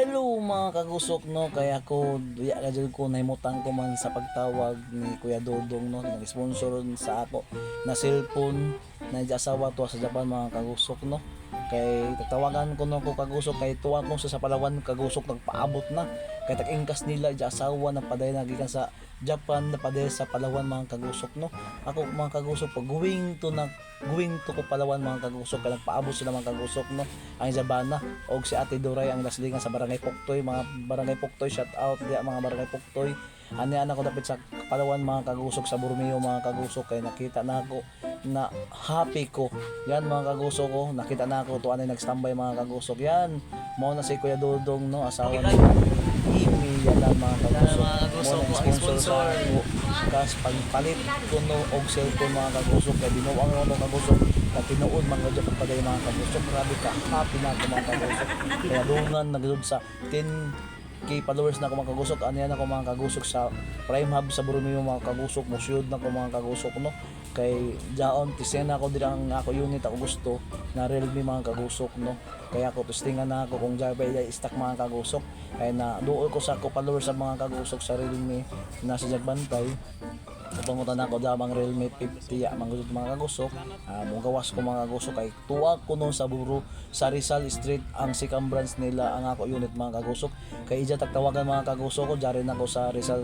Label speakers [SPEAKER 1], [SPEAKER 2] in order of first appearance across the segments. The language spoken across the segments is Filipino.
[SPEAKER 1] Hello mga kagusok no? Kaya ko duya ka jud ko nahimutang ko man sa pagtawag ni Kuya Dodong no? Nag-sponsor sa ako na cellphone na asawa to sa Japan mga kagusok no kay tatawagan ko no ko kagusok kay tuwa ko sa Palawan kagusok nagpaabot na. Kay tag-ingkas nila di asawa na paday na gikan sa Japan na paday sa Palawan mga kagusok no? Ako mga kagusok pag going to na going to ko Palawan mga kagusok kay nagpaabot sila mga kagusok no? Ang Zabana og si Ate Duray ang naslingan sa Barangay Puktoy mga Barangay Puktoy shout out diya mga Barangay Puktoy. Ani anak ko dapit sa Palawan mga kagusok sa Borneo mga kagusok kay nakita na ako na happy ko. Yan mga kagusok ko. Nakita na ako tuwa na nagstambay mga kagusok yan mo na si Kuya Dodong no? Asawa ni Imi yan lang mga kagusok
[SPEAKER 2] Yan, mga kagusok,
[SPEAKER 1] Mo na
[SPEAKER 2] mga
[SPEAKER 1] sponsor kas pagpalit ko no? Og cellphone mga kagusok kay binuang mo no kagusok kay tinuod mga gadyo pagpaday mga kagusok grabe ka happy na ako mga kagusok kaya dungan nagdud sa 10 kay followers na ako mga kagusok ano yan ako mga kagusok sa Prime Hub sa Borneo mga kagusok musyod na ako mga kagusok no? Kay jaon tisena ako dira ang ako unit ako gusto na Realme mga kagusok no? Kaya ako testingan na ako kung jabay ay stock mga kagusok. Kaya na duol ko sa ako followers sa mga kagusok sa Realme na sa Jagbantay Kapangutan ako damang Realme 50 ya mga gusok mga kagusok uh, mong gawas ko mga kagusok kay tuwa ko nun sa buro sa Rizal Street ang sikam branch nila ang ako unit mga kagusok kay ija tagtawagan mga kagusok ko. Jari na ako sa Rizal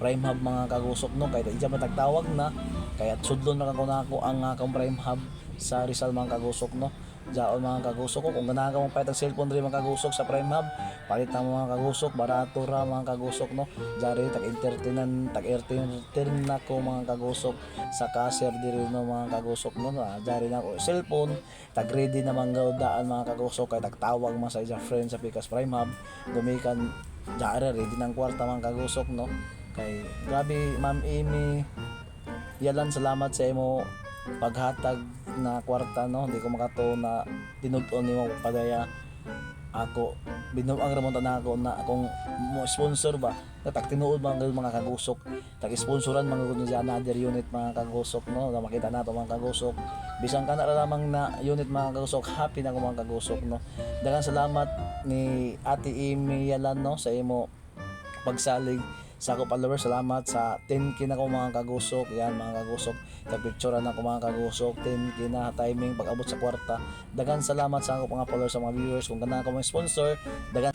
[SPEAKER 1] Prime Hub mga kagusok no kay ija matagtawag na. Kaya sudlon na ako na ako ang akong Prime Hub sa Rizal mga kagusok no? Jaon mga kagusok. Ko kung ganahan ka mong pahit ang cellphone rin mga kagusok sa Prime Hub palit na mga kagusok barato ra mga kagusok no? Jari tag entertainan tag entertain na ko mga kagusok. Sa cashier diri no mga kagusok no? Ah, jari na cellphone tag ready na mga daan mga kagusok. Kay tagtawag mga sa isa friend sa Picas Prime Hub. Gumikan jari ready ng kwarta mga kagusok no? Kay grabe ma'am Amy. Yalan salamat sa imo paghatag na kwarta no? Hindi ko makato na tinud-on nimo padaya. Ako binuang ramon na ako na akong sponsor ba? Na tag tinuod mga mga kagusok? Tag sponsoran mga gud sa another unit mga kagusok no? Na makita nato mga kagusok. Bisan ka na ra lamang na unit mga kagusok happy na ko mga kagusok no? Daghang salamat ni Ate Amy Yalan no? Sa imo pagsalig sa ako followers salamat sa 10k na ko mga kagusok. Yan mga kagusok. Picture na ko mga kagusok. 10k na timing pag abot sa kwarta. Dagan salamat sa ako mga followers sa mga viewers. Kung gana ako mga sponsor dagan